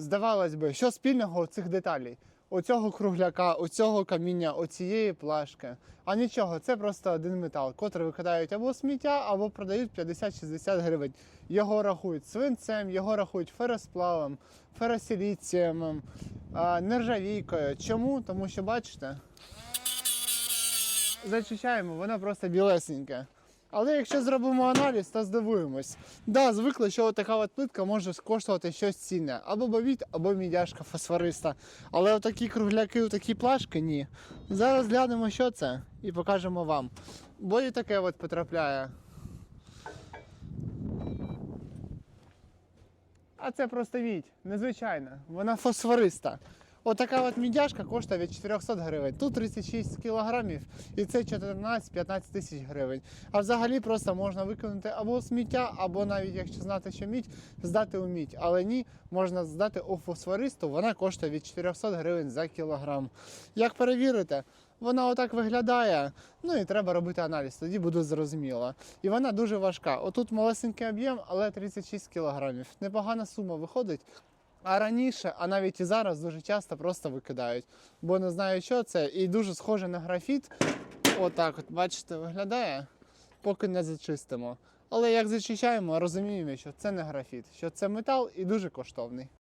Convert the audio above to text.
Здавалось би, що спільного у цих деталей? Оцього кругляка, оцього каміння, оцієї плашки. А нічого, це просто один метал, котрий викидають або сміття, або продають 50-60 гривень. Його рахують свинцем, його рахують феросплавом, феросиліцієм, а, нержавійкою. Чому? Тому що бачите, зачищаємо, воно просто білесеньке. Але якщо зробимо аналіз, то здивуємось. Да, звикли, що така от плитка може коштувати щось цінне. Або бовіт, або мідяшка фосфориста. Але отакі кругляки, отакі плашки ні. Зараз глянемо, що це, і покажемо вам. Бо і таке от потрапляє. А це просто мідь, незвичайна. Вона фосфориста. Отака от мідяшка коштує від 400 гривень. Тут 36 кілограмів і це 14-15 тисяч гривень. А взагалі просто можна викинути або сміття, або навіть якщо знати, що мідь, здати у мідь. Але ні, можна здати у фосфористу, вона коштує від 400 гривень за кілограм. Як перевірити? Вона отак виглядає. Ну і треба робити аналіз, тоді буде зрозуміло. І вона дуже важка. Отут малесенький об'єм, але 36 кілограмів. Непогана сума виходить. А раніше, а навіть і зараз дуже часто просто викидають, бо не знаю, що це, і дуже схоже на графіт. Отак, от, бачите, виглядає, поки не зачистимо. Але як зачищаємо, розуміємо, що це не графіт, що це метал і дуже коштовний.